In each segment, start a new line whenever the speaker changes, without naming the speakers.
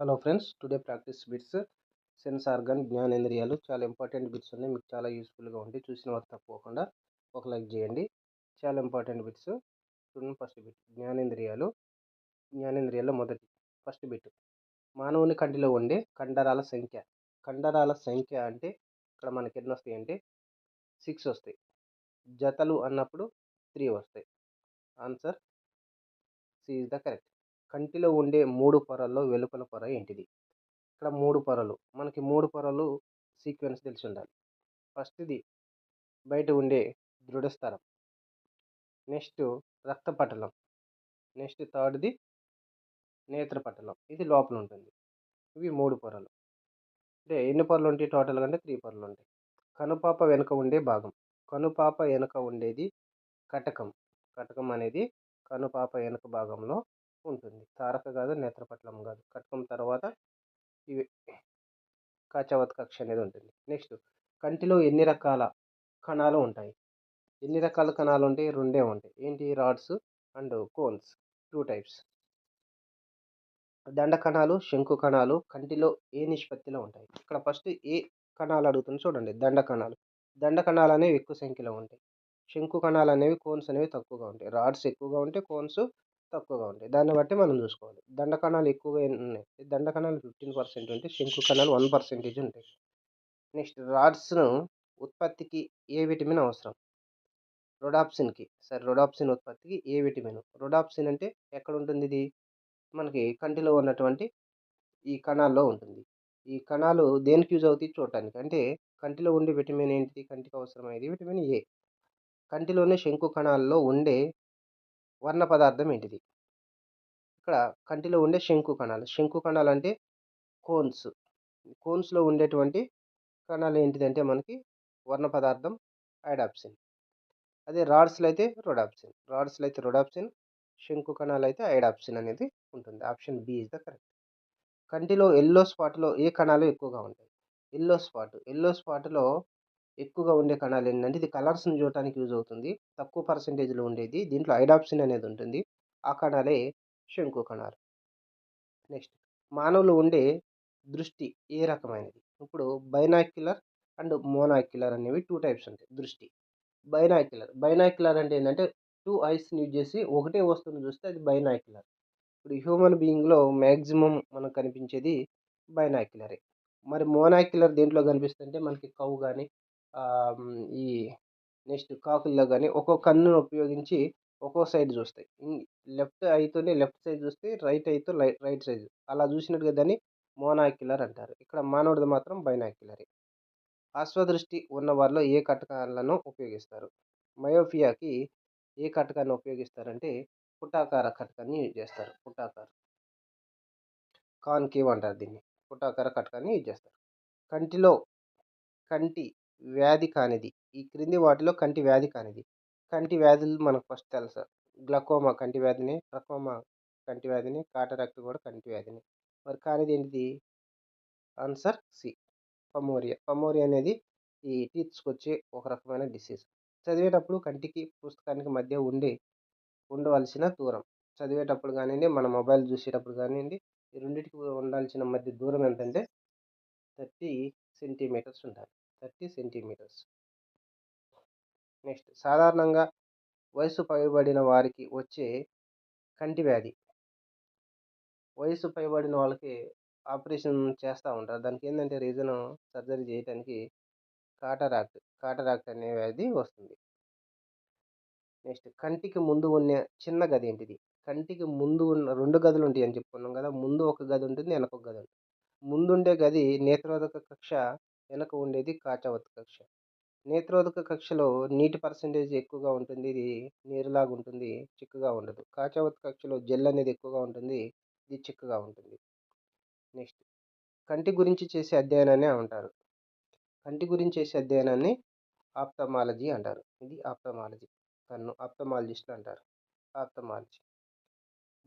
Hello friends today practice bits sense organ జ్ఞానేంద్రియాలు చాలా important bits ఉన్నాయి. మీకు చాలా యూస్ఫుల్గా ఉంటాయి చూసిన వారు తప్పకుండా ఒక లైక్ చేయండి. చాలా ఇంపార్టెంట్ బిట్స్ చూడండి ఫస్ట్ బిట్ జ్ఞానేంద్రియాలు. జ్ఞానేంద్రియాల్లో మొదటి ఫస్ట్ బిట్ మానవుని కంటిలో ఉండే కండరాల సంఖ్య. కండరాల సంఖ్య అంటే ఇక్కడ మనకి ఎన్ని వస్తాయి అంటే సిక్స్ వస్తాయి. జతలు అన్నప్పుడు త్రీ వస్తాయి. Answer C is the correct కంటిలో ఉండే మూడు పొరల్లో వెలుపల పొర ఏంటిది? ఇక్కడ మూడు పొరలు. మనకి మూడు పొరలు సీక్వెన్స్ తెలిసి ఉండాలి. ఫస్ట్ది బయట ఉండే దృఢస్థరం నెక్స్ట్ రక్తపటలం. నెక్స్ట్ థర్డ్ది నేత్రపటలం. ఇది లోపల ఉంటుంది. ఇవి మూడు పొరలు. అంటే ఎన్ని పొరలు ఉంటాయి టోటల్ అంటే త్రీ పొరలు ఉంటాయి. కనుపాప వెనుక ఉండే భాగం. కనుపాప వెనుక ఉండేది కటకం. కటకం అనేది కనుపాప వెనుక భాగంలో ఉంటుంది. తారక కాదు నేత్రపట్లం కాదు కటకం తర్వాత ఇవి కాచవత్ కక్ష అనేది ఉంటుంది. నెక్స్ట్ కంటిలో ఎన్ని రకాల కణాలు ఉంటాయి? ఎన్ని రకాల కణాలు ఉంటాయి? రెండే ఉంటాయి. ఏంటి? Rods and cones. Two types. దండ కణాలు శంకు కణాలు కంటిలో ఏ నిష్పత్తిలో ఉంటాయి? ఇక్కడ ఫస్ట్ ఏ కణాలు అడుగుతుంది చూడండి. దండ కణాలు. దండ కణాలు అనేవి ఎక్కువ సంఖ్యలో ఉంటాయి. శంకు కణాలు అనేవి కోన్స్ అనేవి తక్కువగా ఉంటాయి. రాడ్స్ ఎక్కువగా ఉంటాయి కోన్స్ తక్కువగా ఉంటాయి. దాన్ని బట్టి మనం చూసుకోవాలి. దండ కణాలు ఎక్కువగా ఉన్నాయి? దండ కణాలు ఫిఫ్టీన్ పర్సెంట్ ఉంటాయి. శంకు కణాలు వన్ పర్సెంటేజ్ ఉంటాయి. నెక్స్ట్ రాడ్స్ను ఉత్పత్తికి ఏ విటమిన్ అవసరం? రొడాప్సిన్కి. సరే రొడాప్సిన్ ఉత్పత్తికి ఏ విటమిన్? రొడాప్సిన్ అంటే ఎక్కడ ఉంటుంది ఇది? మనకి కంటిలో ఉన్నటువంటి ఈ కణాల్లో ఉంటుంది. ఈ కణాలు దేనికి యూజ్ అవుతాయి చూడటానికి? అంటే కంటిలో ఉండే విటమిన్ ఏంటిది? కంటికి అవసరమైనది విటమిన్ ఏ. కంటిలోనే శంకు కణాల్లో ఉండే వర్ణ పదార్థం ఏంటిది? ఇక్కడ కంటిలో ఉండే శంకు కణాలు. శంకు కణాలు అంటే కోన్స్. కోన్స్లో ఉండేటువంటి కణాలు ఏంటిదంటే మనకి వర్ణ పదార్థం ఐడాప్సిన్. అదే రాడ్స్లో అయితే రొడాప్సిన్. రాడ్స్లో అయితే రొడాప్సిన్ శంకు కణాలు అయితే ఐడాప్సిన్ అనేది ఉంటుంది. Option B is the correct. కంటిలో ఎల్లో స్పాట్లో ఏ కణాలు ఎక్కువగా ఉంటాయి? Yellow spot. ఎల్లో స్పాట్లో ఎక్కువగా ఉండే కణాలు ఏంటంటే ఇది కలర్స్ని చూడటానికి యూజ్ అవుతుంది. తక్కువ పర్సంటేజ్లో ఉండేది. దీంట్లో ఐడాప్సిన్ అనేది ఉంటుంది. ఆ కణాలే శంకు కణాలు. నెక్స్ట్ మానవులు ఉండే దృష్టి ఏ రకమైనది? ఇప్పుడు బైనాక్యులర్ అండ్ మోనాక్యులర్ అనేవి టూ టైప్స్ ఉంటాయి. దృష్టి బైనాక్యులర్. బైనాక్యులర్ అంటే ఏంటంటే టూ ఐస్ని యూజ్ చేసి ఒకటే వస్తువుని చూస్తే అది బైనాక్యులర్. ఇప్పుడు హ్యూమన్ బీయింగ్లో మ్యాక్సిమం మనకు కనిపించేది బైనాక్యులరే. మరి మోనాక్యులర్ దేంట్లో కనిపిస్తుంటే మనకి కవు కానీ ఈ నెక్స్ట్ కాకుల్లో కానీ ఒక్కొక్క కన్నును ఉపయోగించి ఒక్కో సైడ్ చూస్తాయి. లెఫ్ట్ అయితేనే లెఫ్ట్ సైడ్ చూస్తే రైట్ అయితే రైట్ సైడ్. అలా చూసినట్టుగా దాన్ని మోనాక్యులర్ అంటారు. ఇక్కడ మానవుడిది మాత్రం బైనాక్యులరే. అశ్వదృష్టి ఉన్న వారిలో ఏ కటకాలను ఉపయోగిస్తారు? మయోఫియాకి ఏ కటకాన్ని ఉపయోగిస్తారంటే పుటాకార కటకాన్ని యూజ్ చేస్తారు. పుటాకార. కాన్కేవ్ అంటారు దీన్ని. పుటాకార కటకాన్ని యూజ్ చేస్తారు. కంటిలో కంటి వ్యాధి కానిది. ఈ క్రింది వాటిలో కంటి వ్యాధి కానిది. కంటి వ్యాధులు మనకు ఫస్ట్ తెలుసు. గ్లకోమా కంటి వ్యాధిని ట్రకోమా కంటి వ్యాధిని కాటరాక్ట్ కూడా కంటి వ్యాధిని. మరి కానిది ఏంటిది? Answer C. పమోరియా. పమోరియా అనేది ఈ టీత్స్కి వచ్చే ఒక రకమైన డిసీజ్. చదివేటప్పుడు కంటికి పుస్తకానికి మధ్య ఉండే ఉండవలసిన దూరం. చదివేటప్పుడు కానివ్వండి మన మొబైల్ చూసేటప్పుడు కానివ్వండి ఈ రెండింటికి ఉండాల్సిన మధ్య దూరం ఎంతంటే థర్టీ సెంటీమీటర్స్ ఉండాలి. Thirty centimetres. నెక్స్ట్ సాధారణంగా వయసు పైబడిన వారికి వచ్చే కంటి వ్యాధి. వయసు పైబడిన వాళ్ళకి ఆపరేషన్ చేస్తూ ఉంటారు. దానికి ఏంటంటే రీజన్ సర్జరీ చేయడానికి కాటరాక్ట్ కాటరాక్ట్ అనే వ్యాధి వస్తుంది. నెక్స్ట్ కంటికి ముందు ఉన్న చిన్న గది ఏంటిది? కంటికి ముందు ఉన్న రెండు గదులు ఉంటాయి అని చెప్పుకున్నాం కదా ముందు ఒక గది ఉంటుంది వెనక ఒక గది ఉంటుంది. ముందుండే గది నేత్రోదక కక్ష వెనక ఉండేది కాచవత్ కక్ష. నేత్రోదక కక్షలో నీటి పర్సంటేజ్ ఎక్కువగా ఉంటుంది. ఇది నీరులాగా ఉంటుంది. చిక్కగా ఉండదు. కాచవత్ కక్షలో జెల్ అనేది ఎక్కువగా ఉంటుంది. ఇది చిక్కగా ఉంటుంది. నెక్స్ట్. కంటి గురించి చేసే అధ్యయనాన్ని అంటారు. కంటి గురించి చేసే అధ్యయనాన్ని ఆప్తమాలజీ అంటారు. ఇది ఆప్తమాలజీ కన్ను ఆప్తమాలజిస్ట్ అంటారు. ఆప్తమాలజీ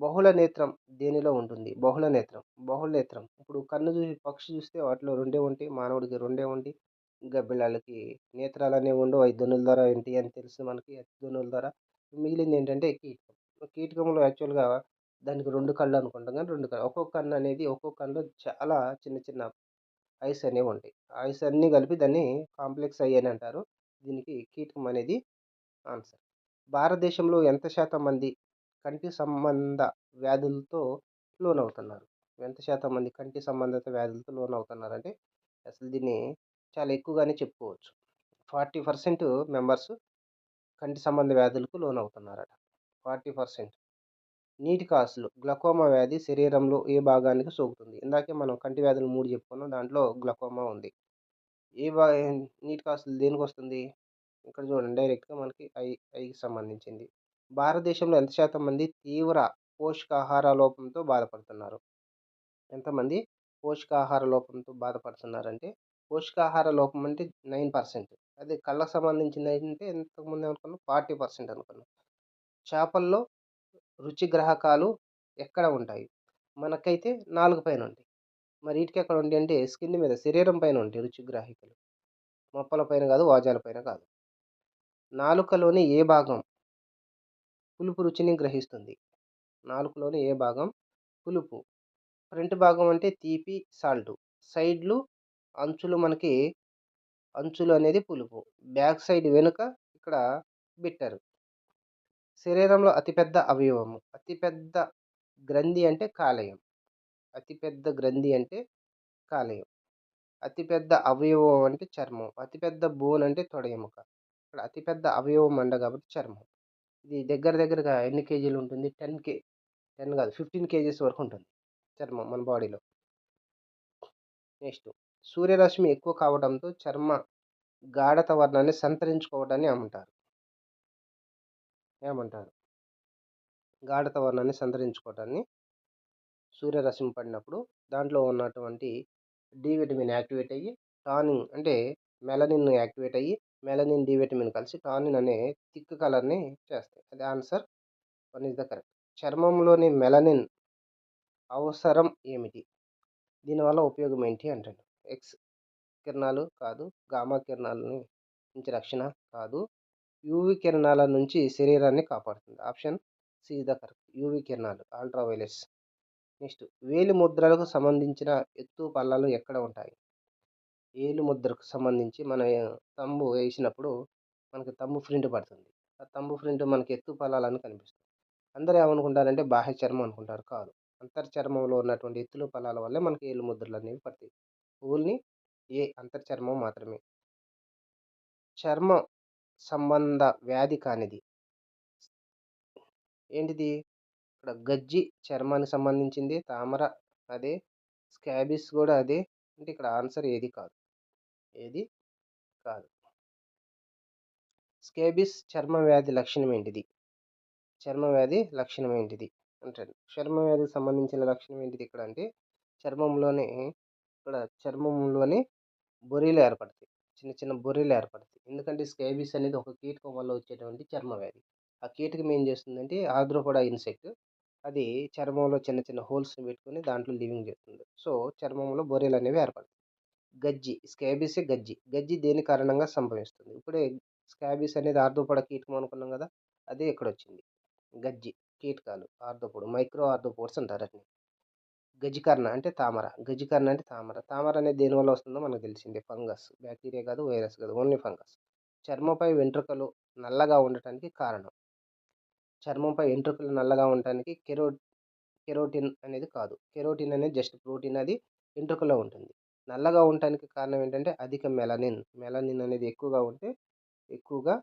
బహుళ నేత్రం దేనిలో ఉంటుంది? బహుళ నేత్రం బహుళ నేత్రం. ఇప్పుడు కన్ను చూసి పక్షి చూస్తే వాటిలో రెండే ఉంటాయి. మానవుడికి రెండే ఉంటాయి. గబ్బిలాలకి నేత్రాలు అనేవి ఉండవు. ఐదు ధనుల ద్వారా ఏంటి అని తెలుసు మనకి. ధనుల ద్వారా. మిగిలింది ఏంటంటే కీటకం. కీటకంలో యాక్చువల్గా దానికి రెండు కళ్ళు అనుకుంటాం కానీ రెండు కళ్ళు. ఒక్కొక్క కన్ను అనేది ఒక్కొక్క కన్నులో చాలా చిన్న చిన్న ఐస్ అనేవి ఉంటాయి. ఐస్ అన్నీ కలిపి దాన్ని కాంప్లెక్స్ ఐ అని అంటారు. దీనికి కీటకం అనేది ఆన్సర్. భారతదేశంలో ఎంత శాతం మంది కంటి సంబంధ వ్యాధులతో లోనవుతున్నారు. ఎంత శాతం మంది కంటి సంబంధిత వ్యాధులతో లోనవుతున్నారంటే అసలు దీన్ని చాలా ఎక్కువగానే చెప్పుకోవచ్చు. ఫార్టీ పర్సెంట్ మెంబర్స్ కంటి సంబంధ వ్యాధులకు లోనవుతున్నారట. Forty percent. నీటి కాసులు గ్లకోమా వ్యాధి శరీరంలో ఏ భాగానికి సోకుతుంది? ఇందాకే మనం కంటి వ్యాధులు మూడు చెప్పుకున్నాం దాంట్లో గ్లకోమా ఉంది. ఏ భా నీటి కాసులు దేనికి వస్తుంది ఇక్కడ చూడండి డైరెక్ట్గా మనకి ఐ ఐకి సంబంధించింది. భారతదేశంలో ఎంత శాతం మంది తీవ్ర పోషకాహార లోపంతో బాధపడుతున్నారు? ఎంతమంది పోషకాహార లోపంతో బాధపడుతున్నారంటే పోషకాహార లోపం అంటే నైన్ పర్సెంట్. అదే కళ్ళకు సంబంధించింది అంటే ఎంతకుముందు అనుకున్నాం ఫార్టీ పర్సెంట్ అనుకున్నాం. చేపల్లో రుచి గ్రాహకాలు ఎక్కడ ఉంటాయి? మనకైతే నాలుగు పైన ఉంటాయి. మరి వీటికి ఎక్కడ ఉంటాయి అంటే స్కిన్ మీద శరీరం పైన ఉంటాయి రుచి గ్రాహికలు. మొప్పల పైన కాదు వాజాల పైన కాదు. నాలుకలోని ఏ భాగం పులుపు రుచిని గ్రహిస్తుంది. నాలుకలోని ఏ భాగం? పులుపు. ఫ్రంట్ భాగం అంటే తీపి సాల్ట్. సైడ్లు అంచులు మనకి అంచులు అనేది పులుపు. బ్యాక్ సైడ్ వెనుక ఇక్కడ బిట్టరు. శరీరంలో అతిపెద్ద అవయవము. అతిపెద్ద గ్రంథి అంటే కాలేయం. అతిపెద్ద గ్రంథి అంటే కాలేయం. అతిపెద్ద అవయవం అంటే చర్మం. అతిపెద్ద బోన్ అంటే తొడ ఎముక ఇక్కడ అతిపెద్ద అవయవం అండ కాబట్టి చర్మం. ఇది దగ్గర దగ్గరగా ఎన్ని కేజీలు ఉంటుంది? టెన్ కే టెన్ కాదు ఫిఫ్టీన్ కేజీస్ వరకు ఉంటుంది చర్మం మన బాడీలో. నెక్స్ట్ సూర్యరశ్మి ఎక్కువ కావడంతో చర్మ గాఢత వర్ణాన్ని సంతరించుకోవడాన్ని ఏమంటారు? ఏమంటారు? గాఢత వర్ణాన్ని సంతరించుకోవడాన్ని సూర్యరశ్మి పడినప్పుడు దాంట్లో ఉన్నటువంటి డి విటమిన్ యాక్టివేట్ అయ్యి టానింగ్ అంటే మెలనిన్ యాక్టివేట్ అయ్యి మెలనిన్ డి విటమిన్ కలిసి టానిన్ అనే థిక్ కలర్ని చేస్తాయి. అది answer one is the correct. చర్మంలోని melanin అవసరం ఏమిటి? దీనివల్ల ఉపయోగం ఏంటి అంటాడు ఎక్స్ కిరణాలు కాదు గామా కిరణాలని నుంచి రక్షణ కాదు యూవి కిరణాల నుంచి శరీరాన్ని కాపాడుతుంది. Option C the correct. UV కిరణాలు అల్ట్రావైలెట్స్ నెక్స్ట్ వేలి ముద్రలకు సంబంధించిన ఎత్తు పల్లాలు ఎక్కడ ఉంటాయి? ఏలు ముద్రకు సంబంధించి మన తంబు వేసినప్పుడు మనకి తంబు ప్రింట్ పడుతుంది. ఆ తంబు ప్రింట్ మనకి ఎత్తు పల్లాలని కనిపిస్తుంది. అందరూ ఏమనుకుంటారంటే బాహ్య చర్మం అనుకుంటారు కాదు. అంతర్చర్మంలో ఉన్నటువంటి ఎత్తులు ఫలాల వల్లే మనకి ఏలు ముద్రలు అనేవి పడతాయి. ఓన్లీ ఏ అంతర్చర్మం మాత్రమే. చర్మ సంబంధ వ్యాధి కానిది. ఏంటిది? ఇక్కడ గజ్జి చర్మానికి సంబంధించింది తామర అదే స్కాబిస్ కూడా అదే అంటే ఇక్కడ ఆన్సర్ ఏది కాదు. ఏది? కాదు. స్కేబిస్ చర్మ వ్యాధి లక్షణం ఏంటిది? చర్మ వ్యాధి లక్షణం ఏంటిది? అంటాడు చర్మ వ్యాధికి సంబంధించిన లక్షణం ఏంటిది ఇక్కడ అంటే చర్మంలోనే ఇక్కడ చర్మంలోనే బొరీలు ఏర్పడతాయి. చిన్న చిన్న బొరీలు ఏర్పడతాయి. ఎందుకంటే స్కేబిస్ అనేది ఒక కీటకం వల్ల వచ్చేటువంటి చర్మ వ్యాధి. ఆ కీటకం ఏం చేస్తుందంటే ఆద్రోపడా ఇన్సెక్ట్ అది చర్మంలో చిన్న చిన్న హోల్స్ని పెట్టుకొని దాంట్లో లివింగ్ చేస్తుంది. సో చర్మంలో బొరీలు అనేవి ఏర్పడతాయి. గజ్జి స్కాబీసే గజ్జి. గజ్జి దేని కారణంగా సంభవిస్తుంది? ఇప్పుడే స్కాబీస్ అనేది ఆర్థోపడ కీటకం అనుకున్నాం కదా అదే ఇక్కడ వచ్చింది గజ్జి కీటకాలు ఆర్థోపోడు మైక్రో ఆర్థోపోడ్స్ అంటారు అట్ని గజికర్ణ అంటే తామర. గజికర్ణ అంటే తామర. తామర అనేది దేనివల్ల వస్తుందో మనకు తెలిసిందే. ఫంగస్. బ్యాక్టీరియా కాదు వైరస్ కాదు ఓన్లీ ఫంగస్. చర్మంపై వెంట్రుకలు నల్లగా ఉండటానికి కారణం. చర్మంపై వెంట్రుకలు నల్లగా ఉండటానికి కెరో కెరోటిన్ అనేది కాదు. కెరోటిన్ అనేది జస్ట్ ప్రోటీన్ అది వెంట్రుకలో ఉంటుంది. నల్లగా ఉండటానికి కారణం ఏంటంటే అధిక మెలనిన్. మెలనిన్ అనేది ఎక్కువగా ఉంటే ఎక్కువగా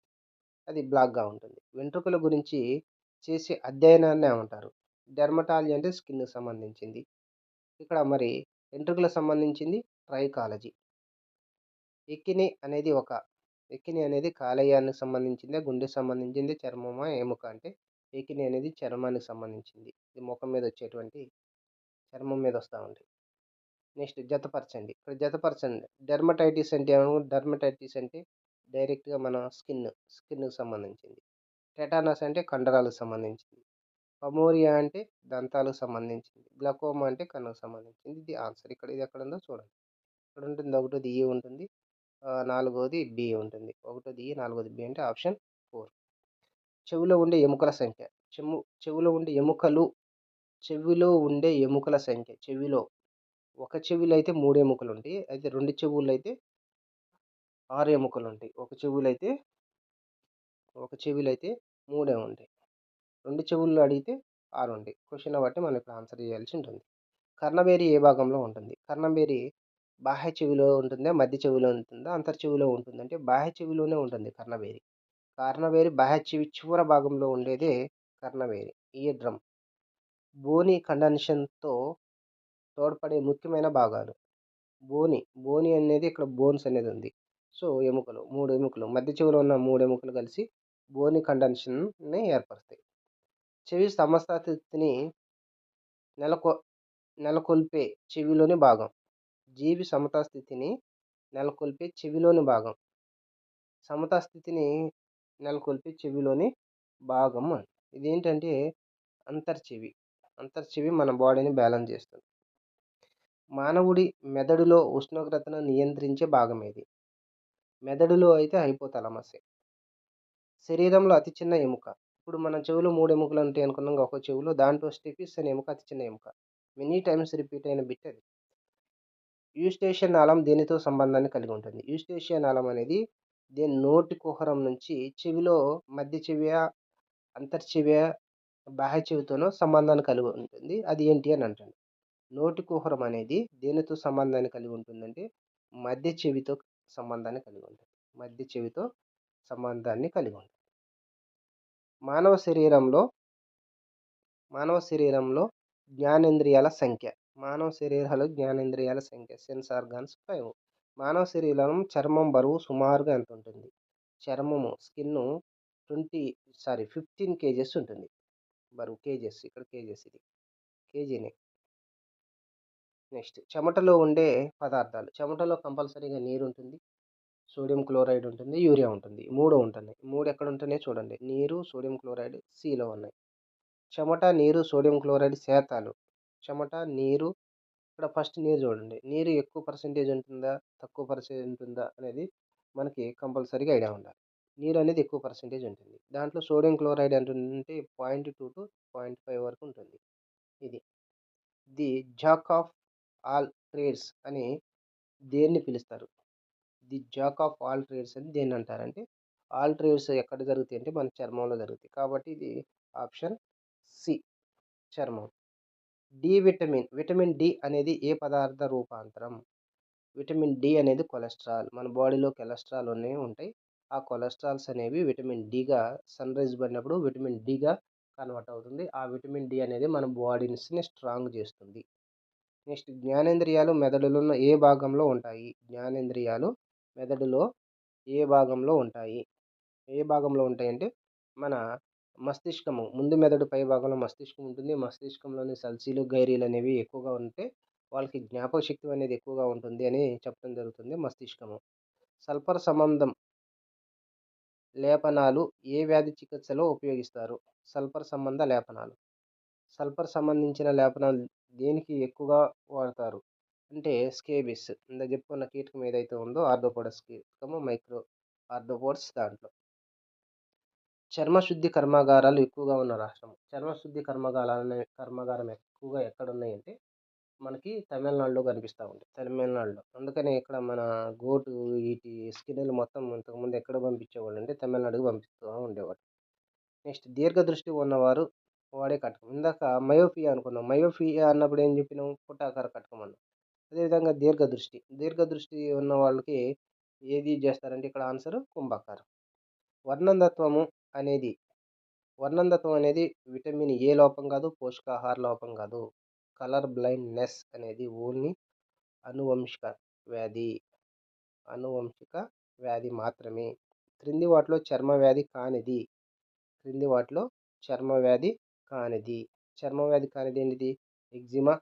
అది బ్లాక్గా ఉంటుంది. వెంట్రుకల గురించి చేసే అధ్యయనాన్ని ఏమంటారు డెర్మటాలజీ అంటే స్కిన్కి సంబంధించింది. ఇక్కడ మరి వెంట్రుకలకు సంబంధించింది ట్రైకాలజీ. ఎక్కిని అనేది ఒక ఎక్కిని అనేది కాలేయానికి సంబంధించింది గుండెకి సంబంధించింది చర్మమా ఎముక అంటే ఎకిని అనేది చర్మానికి సంబంధించింది. ఇది ముఖం మీద వచ్చేటువంటి చర్మం మీద వస్తూ ఉంటాయి. నెక్స్ట్ జతపరచండి. ఇక్కడ జతపరచండి. డెర్మటైటిస్ అంటే డెర్మటైటిస్ అంటే డైరెక్ట్గా మన స్కిన్ స్కిన్కి సంబంధించింది. టెటానస్ అంటే కండరాలకు సంబంధించింది. పమోరియా అంటే దంతాలకు సంబంధించింది. గ్లకోమా అంటే కన్నుకు సంబంధించింది. ఇది ఆన్సర్. ఇక్కడ ఇది ఎక్కడ ఉందో చూడండి. ఇక్కడ ఉంటుంది ఒకటోది ఈ ఉంటుంది. నాలుగోది బి ఉంటుంది. ఒకటోది ఈ నాలుగోది బి అంటే ఆప్షన్ ఫోర్. చెవిలో ఉండే ఎముకల సంఖ్య. చెము చెవిలో ఉండే ఎముకలు చెవిలో ఉండే ఎముకల సంఖ్య. చెవిలో ఒక చెవిలో అయితే మూడు ఎముకలు ఉంటాయి అయితే రెండు చెవుల్లో అయితే ఆరు ఎముకలు ఉంటాయి ఒక చెవులు అయితే ఒక చెవిలో అయితే మూడే ఉంటాయి. రెండు చెవుల్లో అడిగితే ఆరు ఉంటాయి. క్వశ్చన్ బట్టి మనం ఇప్పుడు ఆన్సర్ చేయాల్సి ఉంటుంది. కర్ణబేరి ఏ భాగంలో ఉంటుంది? కర్ణబేరి బాహ్య చెవిలో ఉంటుందా? మధ్య చెవిలో ఉంటుందా? అంతర్ చెవిలో ఉంటుంది అంటే బాహ్య చెవిలోనే ఉంటుంది కర్ణబేరి. కర్ణబేరి బాహ్య చెవి చివర భాగంలో ఉండేదే కర్ణబేరి. Ear drum. బోని కండెన్షన్తో తోడ్పడే ముఖ్యమైన భాగాలు. బోని బోని అనేది ఇక్కడ బోన్స్ అనేది ఉంది. సో ఎముకలు మూడు ఎముకలు మధ్య చెవిలో ఉన్న మూడు ఎముకలు కలిసి బోని కండెన్షన్ని ఏర్పరుస్తాయి. చెవి సమస్థితిని నెలకొ నెలకొల్పే చెవిలోని భాగం. జీవి సమతా స్థితిని నెలకొల్పే చెవిలోని భాగం. సమతా స్థితిని నెలకొల్పే చెవిలోని భాగం ఇదేంటంటే అంతర్చెవి. అంతర్చెవి మన బాడీని బ్యాలెన్స్ చేస్తుంది. మానవుడి మెదడులో ఉష్ణోగ్రతను నియంత్రించే భాగం ఇది. మెదడులో అయితే హైపోతలమసే శరీరంలో అతి చిన్న ఎముక. ఇప్పుడు మన చెవిలో మూడు ఎముకలు ఉంటాయి అనుకున్నాం ఒక చెవిలో దాంట్లో స్టెపిస్ అనే ఎముక అతి చిన్న ఎముక. మెనీ టైమ్స్ రిపీట్ అయిన బిట్ అది. యూస్టేషియన్ నాళం దేనితో సంబంధాన్ని కలిగి ఉంటుంది? యూస్టేషియన్ నాళం అనేది దేని నోటి కుహరం నుంచి చెవిలో మధ్య చెవియ అంతర్చెవియ బాహ్య చెవితోనో సంబంధాన్ని కలిగి ఉంటుంది. అది ఏంటి అని అంటాను. నోటి కుహరం అనేది దేనితో సంబంధాన్ని కలిగి ఉంటుందంటే మధ్య చెవితో సంబంధాన్ని కలిగి ఉంటుంది. మధ్య చెవితో సంబంధాన్ని కలిగి ఉంటుంది. మానవ శరీరంలో మానవ శరీరంలో జ్ఞానేంద్రియాల సంఖ్య మానవ శరీరాలు జ్ఞానేంద్రియాల సంఖ్య సెన్స్ ఆర్గాన్స్ ఫైవ్. మానవ శరీరం చర్మం బరువు సుమారుగా ఎంత ఉంటుంది? చర్మము skin twenty sorry fifteen KGs ఉంటుంది. బరువు కేజెస్ ఇక్కడ కేజెస్ ఇది. కేజీనే. నెక్స్ట్ చెమటలో ఉండే పదార్థాలు. చెమటలో కంపల్సరీగా నీరు ఉంటుంది సోడియం క్లోరైడ్ ఉంటుంది యూరియా ఉంటుంది. మూడు ఉంటున్నాయి. మూడు ఎక్కడ ఉంటున్నాయి చూడండి. నీరు సోడియం క్లోరైడ్ సిలో ఉన్నాయి. చెమట నీరు సోడియం క్లోరైడ్ శాతాలు. చెమట నీరు ఇక్కడ ఫస్ట్ నీరు చూడండి. నీరు ఎక్కువ పర్సెంటేజ్ ఉంటుందా? తక్కువ పర్సెంటేజ్ ఉంటుందా? అనేది మనకి కంపల్సరీగా ఐడియా ఉండాలి. నీరు అనేది ఎక్కువ పర్సెంటేజ్ ఉంటుంది. దాంట్లో సోడియం క్లోరైడ్ అంటే point two to point five వరకు ఉంటుంది. ఇది the jack of all trades అని దేన్ని పిలుస్తారు? The jack of all trades అని దేన్ని అంటారంటే ఆల్ ట్రేడ్స్ ఎక్కడ జరుగుతాయి అంటే మన చర్మంలో జరుగుతాయి. కాబట్టి ఇది ఆప్షన్ సి చర్మం. D vitamin. విటమిన్ డి అనేది ఏ పదార్థ రూపాంతరం? విటమిన్ డి అనేది కొలెస్ట్రాల్. మన బాడీలో కొలెస్ట్రాల్ అనేవి ఉంటాయి. ఆ కొలెస్ట్రాల్స్ అనేవి విటమిన్ డిగా సన్ రైజ్ పడినప్పుడు విటమిన్ డిగా కన్వర్ట్ అవుతుంది. ఆ విటమిన్ డి అనేది మన బాడీస్ని స్ట్రాంగ్ చేస్తుంది. నెక్స్ట్ జ్ఞానేంద్రియాలు మెదడులో ఏ భాగంలో ఉంటాయి? జ్ఞానేంద్రియాలు మెదడులో ఏ భాగంలో ఉంటాయి? ఏ భాగంలో ఉంటాయంటే మన మస్తిష్కము ముందు మెదడు పై భాగంలో మస్తిష్కం ఉంటుంది. మస్తిష్కంలోని సల్సీలు గైరీలు అనేవి ఎక్కువగా ఉంటే వాళ్ళకి జ్ఞాపక శక్తి అనేది ఎక్కువగా ఉంటుంది అని చెప్పడం జరుగుతుంది మస్తిష్కము. సల్ఫర్ సంబంధం లేపనాలు ఏ వ్యాధి చికిత్సలో ఉపయోగిస్తారు? సల్ఫర్ సంబంధ లేపనాలు. సల్ఫర్ సంబంధించిన లేపనాలు దేనికి ఎక్కువగా వాడతారు? అంటే స్కేబిస్. ఇందాక చెప్పుకున్న కీటకం ఏదైతే ఉందో ఆర్థోపోడస్ కీటకము మైక్రో ఆర్థోపోడ్స్ దాంట్లో. చర్మశుద్ధి కర్మాగారాలు ఎక్కువగా ఉన్న రాష్ట్రం. చర్మశుద్ధి కర్మాగారాలు కర్మాగారం ఎక్కువగా ఎక్కడ ఉన్నాయంటే మనకి తమిళనాడులో కనిపిస్తూ ఉంటాయి తమిళనాడులో. అందుకని ఇక్కడ మన గోటు వీటి స్కిన్లు మొత్తం ఇంతకుముందు ఎక్కడ పంపించేవాళ్ళు అంటే తమిళనాడుకి పంపిస్తూ ఉండేవాడు నెక్స్ట్ దీర్ఘదృష్టి ఉన్నవారు వాడే కటకం ఇందాక మయోఫియా అనుకున్నాం. మయోఫియా అన్నప్పుడు ఏం చెప్పినాం? పుట్టాకార కటకం అన్నాం అదేవిధంగా దీర్ఘదృష్టి. దీర్ఘదృష్టి ఉన్న వాళ్ళకి ఏది చేస్తారంటే ఇక్కడ ఆన్సర్ కుంభాకారం. వర్ణందత్వము అనేది వర్ణందత్వం అనేది విటమిన్ ఏ లోపం కాదు పోషకాహార లోపం కాదు. కలర్ బ్లైండ్నెస్ అనేది ఓన్లీ అనువంశిక వ్యాధి అనువంశిక వ్యాధి మాత్రమే. క్రింది వాటిలో చర్మ వ్యాధి కానిది. క్రింది వాటిలో చర్మ వ్యాధి కానిది చర్మ వ్యాధి కానిది ఏంటిది? ఎగ్జిమా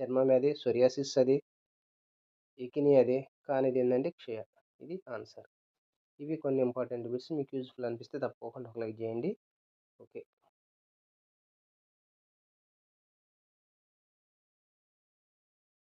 చర్మ వ్యాధి సొరియాసిస్ అది ఎకిని అది కానిది ఏంటంటే క్షయ. ఇది ఆన్సర్. ఇవి కొన్ని ఇంపార్టెంట్ బిట్స్ మీకు యూజ్ఫుల్ అనిపిస్తే తప్పకుండా ఒక లైక్ చేయండి. ఓకే.